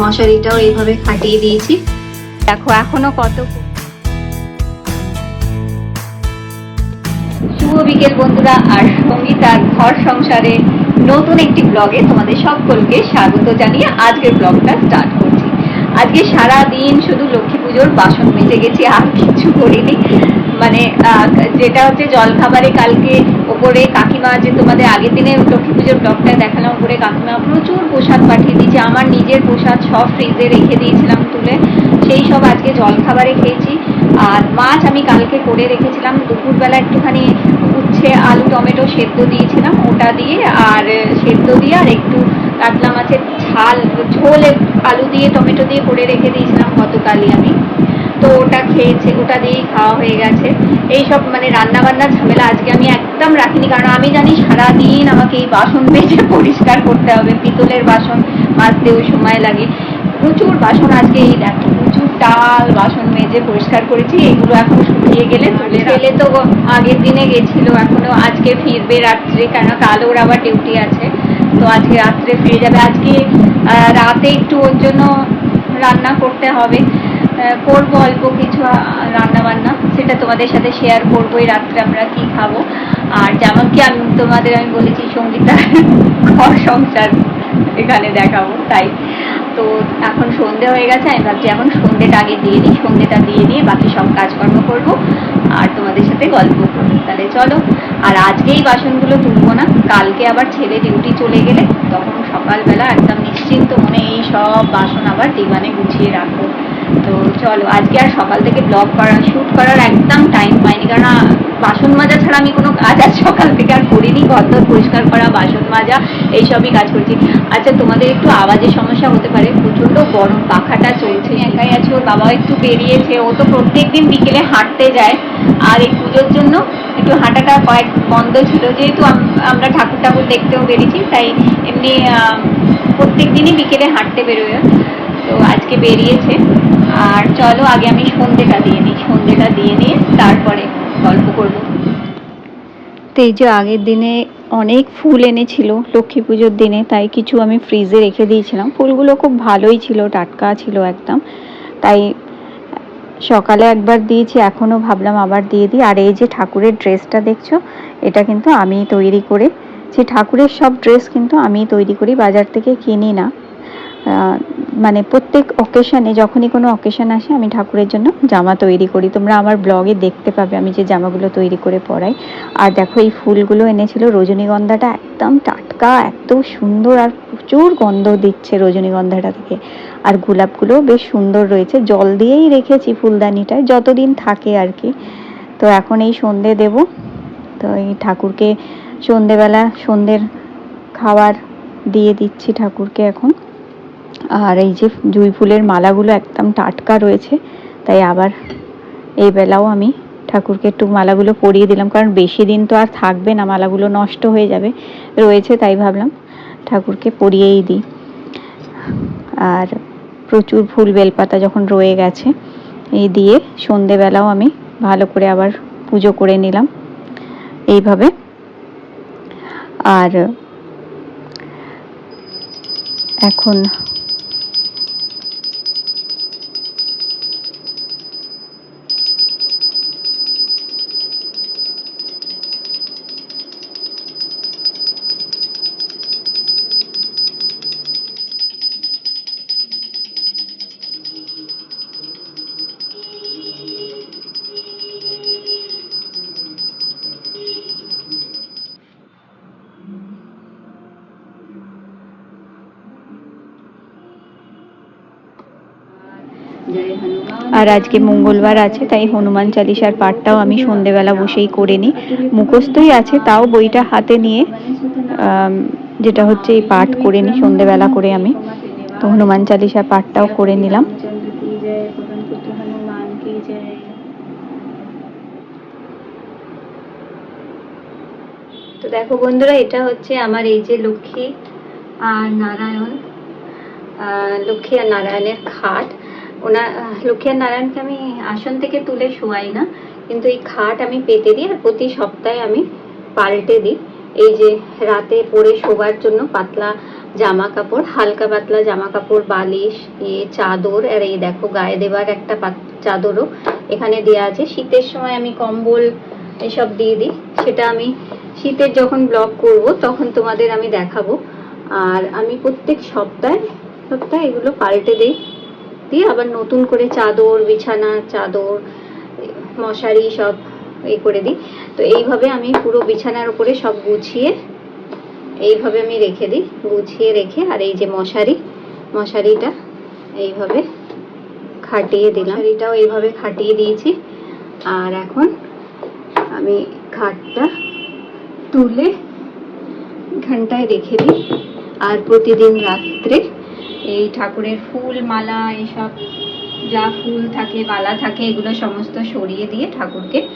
মশারিটাও এইভাবে খাটিয়ে দিয়েছি। দেখো, এখনও কত শুভ বিকেল বন্ধুরা, আর সঙ্গীতার ঘর সংসারে নতুন একটি ব্লগে তোমাদের সকলকে স্বাগত জানিয়ে আজকের ব্লগটা স্টার্ট করছি। আজকে সারা দিন শুধু লক্ষ্মী পুজোর বাসন মেজে গেছি, আর কিছু করিনি। মানে যেটা হচ্ছে জলখাবারে কালকে ওপরে কাকিমা যে তোমাদের আগের দিনে লক্ষ্মী পুজোর ব্লগটা দেখালাম ওপরে কাকিমা প্রচুর প্রসাদ পাঠিয়ে দিয়েছে। আমার নিজের প্রসাদ সব ফ্রিজে রেখে দিয়েছিলাম তুলে। সেই সব আজকে জলখাবারে খেয়েছি। আর মাছ আমি কালকে করে রেখেছিলাম। দুপুরবেলা একটুখানি উচ্ছে, আলু, টমেটো সেদ্ধ দিয়েছিলাম ওটা দিয়ে। আর সেদ্ধ দিয়ে আর একটু কাতলা মাছের ঝাল, ঝোল, আলু দিয়ে, টমেটো দিয়ে করে রেখে দিয়েছিলাম গতকালই আমি। তো ওটা খেয়েছে ওটা দিয়েই খাওয়া হয়ে গেছে। এই সব মানে রান্না বান্নার ঝামেলা আজকে আমি একদম রাখিনি কারণ আমি জানি সারাদিন আমাকে এই বাসন মেজে পরিষ্কার করতে হবে পিতলের বাসন মাজতেও সময় লাগে। প্রচুর বাসন আজকে এই দেখো প্রচুর ডাল বাসন মেজে পরিষ্কার করেছি এগুলো এখন শুকিয়ে গেলে তুলে ছেলে তো আগের দিনে গেছিল এখনও আজকে ফিরবে রাত্রে কেন কাল ওর আবার ডিউটি আছে। তো আজকে রাত্রে ফিরে যাবে আজকে রাতে একটু ওর জন্য রান্না করতে হবে। করব অল্প কিছু রান্না বান্না সেটা তোমাদের সাথে শেয়ার করব এই রাত্রে আমরা কি খাব। আর যেমন কি আমি, তোমাদের আমি বলেছি সঙ্গীতা ঘর সংসার এখানে দেখাবো, তাই। তো এখন সন্ধে হয়ে গেছে, আমি ভাবছি এখন সন্ধেটা আগে দিয়ে দিই, সন্ধেটা দিয়ে দিয়ে বাকি সব কাজকর্ম করব, আর তোমাদের সাথে গল্প করব তাহলে চলো, আর আজকেই বাসনগুলো তুলবো না, কালকে আবার ছেলে ডিউটি চলে গেলে, তখন সকালবেলা একদম নিশ্চিন্ত মনে এই সব বাসন আবার ডিবানে গুছিয়ে রাখব। চলো, আজকে আর সকাল থেকে ব্লগ করা শ্যুট করার একদম টাইম পাইনি। কারণ বাসন মাজা ছাড়া আমি কোনো কাজ আজ সকাল থেকে আর করিনি ঘর পরিষ্কার করা, বাসন মাজা, এইসবই কাজ করছি। আচ্ছা তোমাদের একটু আওয়াজের সমস্যা হতে পারে, প্রচণ্ড গরম, পাখাটা চলছে, একাই আছে, ওর বাবা একটু বেরিয়েছে, ও তো প্রত্যেকদিন বিকেলে হাঁটতে যায়। আর এই পুজোর জন্য একটু হাঁটাটা কয়েক বন্ধ ছিল, যেহেতু আমরা ঠাকুর ঠাকুর দেখতেও বেরিয়েছি, তাই এমনি প্রত্যেক দিনই বিকেলে হাঁটতে বেরোয়। তো আজকে বেরিয়েছে। আর চলো, আগে আমি সন্ধেটা দিয়ে নিই, সন্ধেটা দিয়ে নিয়ে তারপরে গল্প করব। তো এই যে আগের দিনে অনেক ফুল এনেছিল লক্ষ্মী পুজোর দিনে, তাই কিছু আমি ফ্রিজে রেখে দিয়েছিলাম। ফুলগুলো খুব ভালোই ছিল, টাটকা ছিল একদম। তাই সকালে একবার দিয়েছি, এখনও ভাবলাম আবার দিয়ে দিই। আর এই যে ঠাকুরের ড্রেসটা দেখছ, এটা কিন্তু আমি তৈরি করে। যে ঠাকুরের সব ড্রেস কিন্তু আমিই তৈরি করি, বাজার থেকে কিনি না। মানে প্রত্যেক অকেশনে যখনই কোনো অকেশন আসে, আমি ঠাকুরের জন্য জামা তৈরি করি। তোমরা আমার ব্লগে দেখতে পাবে আমি যে জামাগুলো তৈরি করে পরাই। আর দেখো, এই ফুলগুলো এনেছিল রজনীগন্ধাটা একদম টাটকা, এত সুন্দর আর প্রচুর গন্ধ দিচ্ছে রজনীগন্ধাটা থেকে। আর গোলাপগুলো বেশ সুন্দর রয়েছে। জল দিয়েই রেখেছি ফুলদানিটায়, যতদিন থাকে আর কি। তো এখন এই সন্ধে দেব। তো এই ঠাকুরকে সন্ধেবেলা সন্ধ্যের খাবার দিয়ে দিচ্ছি ঠাকুরকে এখন। আর এই যে জুঁই ফুলের মালাগুলো একদম টাটকা রয়েছে, তাই আবার এই বেলাও আমি ঠাকুরকে একটু মালাগুলো পরিয়ে দিলাম, কারণ বেশি দিন তো আর থাকবে না, মালাগুলো নষ্ট হয়ে যাবে, রয়েছে তাই ভাবলাম ঠাকুরকে পরিয়েই দিই। আর প্রচুর ফুল বেলপাতা যখন রয়ে গেছে, এই দিয়ে সন্ধেবেলাও আমি ভালো করে আবার পুজো করে নিলাম, এইভাবে। আর এখন আর আজকে মঙ্গলবার আছে, তাই হনুমান চালিসার পাঠটাও আমি সন্ধেবেলা বসেই করে নিই। মুখস্থই আছে, তাও বইটা হাতে নিয়ে যেটা হচ্ছে এই পাঠ করে নিই, সন্ধেবেলা করে আমি। তো হনুমান চালিসার পাঠটাও করে নিলাম। তো দেখো বন্ধুরা, এটা হচ্ছে আমার এই যে লক্ষ্মী আর নারায়ণ। লক্ষ্মী আর নারায়ণের খাট। ওনার আহ, লক্ষ্মী নারায়ণকে আমি আসন থেকে তুলে শোয়াই না কিন্তু এই খাট আমি পেতে দিই আর প্রতি সপ্তাহে আমি পাল্টে দিই। এই যে রাতে পরে শোবার জন্য পাতলা জামা কাপড় হালকা পাতলা জামা কাপড় বালিশ এ চাদর আর এই দেখো গায়ে দেবার একটা চাদরও এখানে দেওয়া আছে। শীতের সময় আমি কম্বল এসব দিয়ে দিই সেটা আমি শীতের যখন ব্লগ করব তখন তোমাদের আমি দেখাবো। আর আমি প্রত্যেক সপ্তাহে সপ্তাহে এগুলো পাল্টে দিই। দিয়ে আবার নতুন করে চাদর, বিছানা, চাদর, মশারি সব এই করে দিই। তো এইভাবে আমি পুরো বিছানার উপরে সব গুছিয়ে, এইভাবে আমি রেখে দিই, গুছিয়ে রেখে আর এই যে মশারি, মশারিটা এইভাবে খাটিয়ে দিলাম। মশারিটাও এইভাবে খাটিয়ে দিয়েছি। আর এখন আমি খাটটা তুলে ঘন্টায় রেখে দিই। আর প্রতিদিন রাত্রে এই ঠাকুরের ফুল মালা এইসব যা ফুল থাকে মালা থাকে, এগুলো সমস্ত সরিয়ে দিয়ে ঠাকুরকে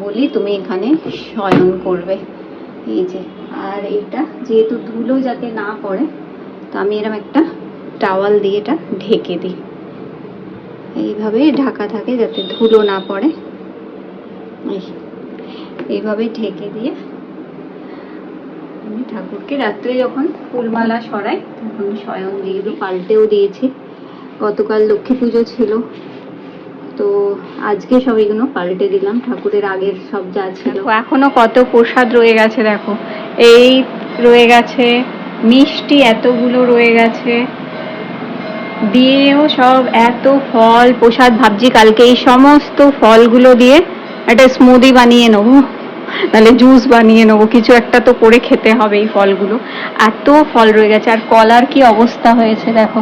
বলি, তুমি এখানে শয়ন করবে। এই যে, আর এটা যেহেতু ধুলো যাতে না পড়ে, তো আমি এরকম একটা টাওয়াল দিয়ে এটা ঢেকে দিই। এইভাবে ঢাকা থাকে যাতে ধুলো না পড়ে। এইভাবে ঢেকে দিয়ে আমি ঠাকুরকে রাত্রে যখন ফুলমালা সরাই তখন শয়ন দিয়ে পাল্টেও দিয়েছি। গতকাল লক্ষ্মী পুজো ছিল। তো আজকে সব এগুলো পাল্টে দিলাম। ঠাকুরের আগের সব যা ছিল। এখনও কত প্রসাদ রয়ে গেছে, দেখো। এই রয়ে গেছে, মিষ্টি এতগুলো রয়ে গেছে। দিয়েও সব এত ফল, প্রসাদ ভাবছি কালকে এই সমস্ত ফলগুলো দিয়ে একটা স্মুদি বানিয়ে নেব। তাহলে জুস বানিয়ে নেব। কিছু একটা তো করে খেতে হবে এই ফলগুলো। এত ফল রয়ে গেছে। আর কলার কি অবস্থা হয়েছে দেখো।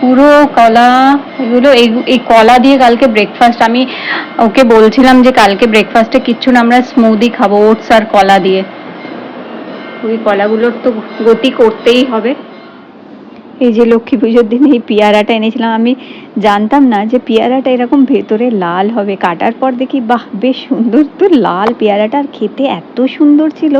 পুরো কলা, এগুলো, এই কলা দিয়ে কালকে ব্রেকফাস্ট আমি ওকে বলছিলাম যে কালকে ব্রেকফাস্টে কিচ্ছু না, আমরা স্মুদি খাব ওটস আর কলা দিয়ে। ওই কলাগুলোর তো গতি করতেই হবে। এই যে লক্ষ্মী পুজোর দিন এই পেয়ারাটা এনেছিলাম, আমি জানতাম না যে পেয়ারাটা এরকম ভেতরে লাল হবে। কাটার পর দেখি, বাহ, বেশ সুন্দর তো লাল পেয়ারাটা। আর খেতে এত সুন্দর ছিল,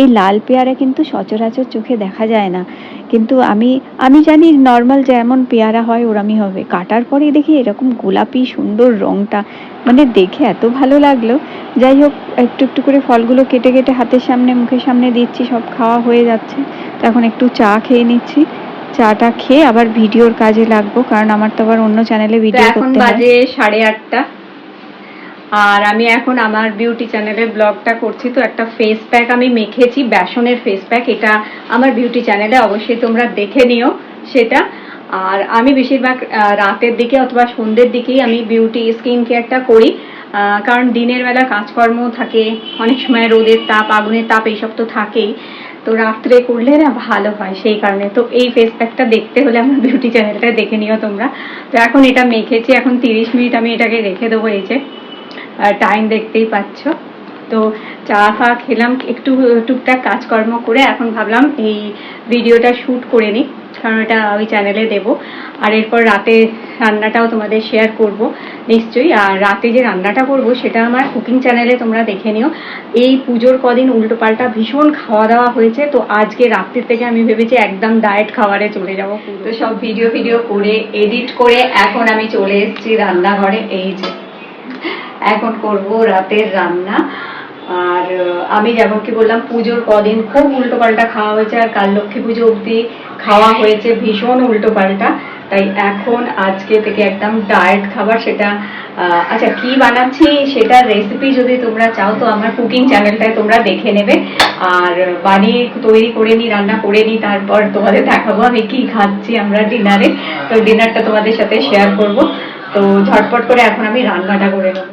এই লাল পেয়ারা কিন্তু সচরাচর চোখে দেখা যায় না। কিন্তু আমি আমি জানি নর্মাল যেমন পেয়ারা হয় ওরমই হবে। কাটার পরেই দেখি এরকম গোলাপি সুন্দর রংটা মানে দেখে এত ভালো লাগল। যাই হোক, একটু একটু করে ফলগুলো কেটে কেটে হাতের সামনে, মুখের সামনে দিচ্ছি, সব খাওয়া হয়ে যাচ্ছে। তো এখন একটু চা খেয়ে নিচ্ছি। চাটা খেয়ে আবার ভিডিওর কাজে লাগবো কারণ আমার তো আবার অন্য চ্যানেলে ভিডিও এখন করতে বাজে সাড়ে আটটা। আর আমি এখন আমার বিউটি চ্যানেলে ব্লগটা করছি তো একটা ফেস প্যাক আমি মেখেছি বেসনের ফেস প্যাক এটা আমার বিউটি চ্যানেলে অবশ্যই তোমরা দেখে নিও সেটা। আর আমি বেশিরভাগ রাতের দিকে অথবা সন্ধ্যের দিকেই আমি বিউটি স্কিন কেয়ারটা করি আহ, কারণ দিনের বেলা কাজকর্ম থাকে অনেক সময় রোদের তাপ আগুনের তাপ এইসব তো থাকেই। তো রাত্রে করলে না ভালো হয় সেই কারণে। তো এই ফেস প্যাকটা দেখতে হলে আমার বিউটি চ্যানেলটা দেখে নিও তোমরা। তো এখন এটা মেখেছি, এখন তিরিশ মিনিট আমি এটাকে রেখে দেবো এই যে। টাইম দেখতেই পাচ্ছ। তো চা ফা খেলাম, একটু, টুকটাক কাজকর্ম করে এখন ভাবলাম এই ভিডিওটা শ্যুট করে নিই, কারণ এটা ওই চ্যানেলে দেব। আর এরপর রাতে রান্নাটাও তোমাদের শেয়ার করব, নিশ্চয়ই। আর রাতে যে রান্নাটা করব, সেটা আমার কুকিং চ্যানেলে তোমরা দেখে নিও। এই পুজোর কদিন উল্টোপাল্টা ভীষণ খাওয়া দাওয়া হয়েছে, তো আজকে রাত্রির থেকে আমি ভেবেছি একদম ডায়েট খাবারে চলে যাব তো সব ভিডিও ভিডিও করে এডিট করে এখন আমি চলে এসেছি রান্নাঘরে। এই যে, এখন করব রাতের রান্না। আর আমি যেমন কি বললাম, পুজোর কদিন খুব উল্টো পাল্টা খাওয়া হয়েছে, আর কাল লক্ষ্মী পুজো অবধি খাওয়া হয়েছে ভীষণ উল্টো পাল্টা তাই এখন আজকে থেকে একদম ডায়েট খাবার সেটা আচ্ছা কি বানাচ্ছি সেটার রেসিপি যদি তোমরা চাও, তো আমার কুকিং চ্যানেলটায় তোমরা দেখে নেবে। আর বানিয়ে তৈরি করে নিই রান্না করে নিই তারপর তোমাদের দেখাবো আমি কি খাচ্ছি আমরা ডিনারে তো ডিনারটা তোমাদের সাথে শেয়ার করব। তো ঝটপট করে এখন আমি রান্নাটা করে নেব।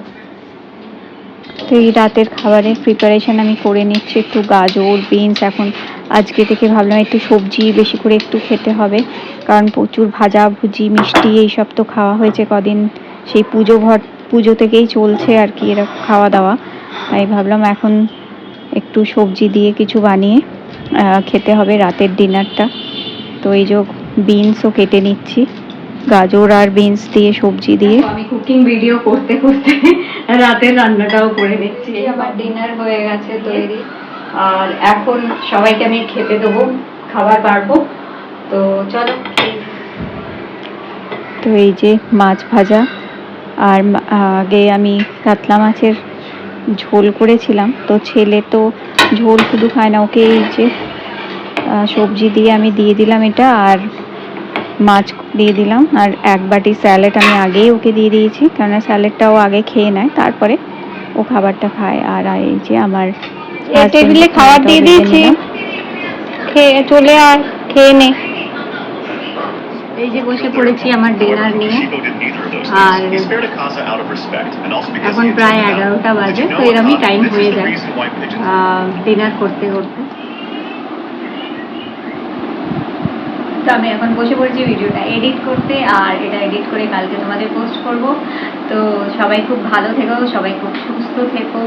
তো এই রাতের খাবারের প্রিপারেশন আমি করে নিচ্ছি। একটু গাজর বিনস এখন আজকে থেকে ভাবলাম একটু সবজি বেশি করে একটু খেতে হবে। কারণ প্রচুর ভাজা ভুজি মিষ্টি এইসব তো খাওয়া হয়েছে কদিন। সেই পুজো ঘর পুজো থেকেই চলছে আর কি এরকম খাওয়া দাওয়া। তাই ভাবলাম এখন একটু সবজি দিয়ে কিছু বানিয়ে খেতে হবে রাতের ডিনারটা। তো এই যে বিনসও কেটে নিচ্ছি। গাজর আর বিনস দিয়ে সবজি দিয়ে। আমি কুকিং ভিডিও করতে করতে রাতের রান্নাটাও করে নিচ্ছি। আমার ডিনার হয়ে গেছে তৈরি। আর এখন সবাইকে আমি খেতে দেবো, খাবার বাড়বো। তো চলো তো এই যে মাছ ভাজা, আর আগে আমি কাতলা মাছের ঝোল করেছিলাম, তো ছেলে তো ঝোল শুধু খায় না, ওকে এই যে সবজি দিয়ে আমি দিয়ে দিলাম এটা, আর মাছ দিয়ে দিলাম, আর এক বাটি স্যালাড আমি আগেই ওকে দিয়ে দিয়েছি, কেননা স্যালাডটাও আগে খেয়ে নেয়, তারপরে ও খাবারটা খায়, আর এই যে আমার টেবিলে খাবার দিয়ে দিয়েছি। খেয়ে চলে আয় খেয়ে নে। এই যে বসে পড়েছি আমার ডিনার নিয়ে। আর এখন প্রায় এগারোটা বাজে তো এরমই টাইম হয়ে যায়। ডিনার করতে করতে। তো আমি এখন বসে পড়েছি ভিডিওটা এডিট করতে আর এটা এডিট করে কালকে তোমাদের পোস্ট করব। তো সবাই খুব ভালো থেকো সবাই খুব সুস্থ থেকো।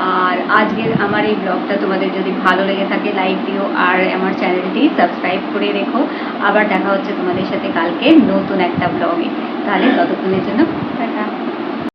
আর আজকের আমার এই ব্লগটা তোমাদের যদি ভালো লেগে থাকে লাইক দিও আর আমার চ্যানেলটি সাবস্ক্রাইব করে রেখো। আবার দেখা হচ্ছে তোমাদের সাথে কালকে নতুন একটা ব্লগে। তাহলে ততক্ষণের জন্য টাটা।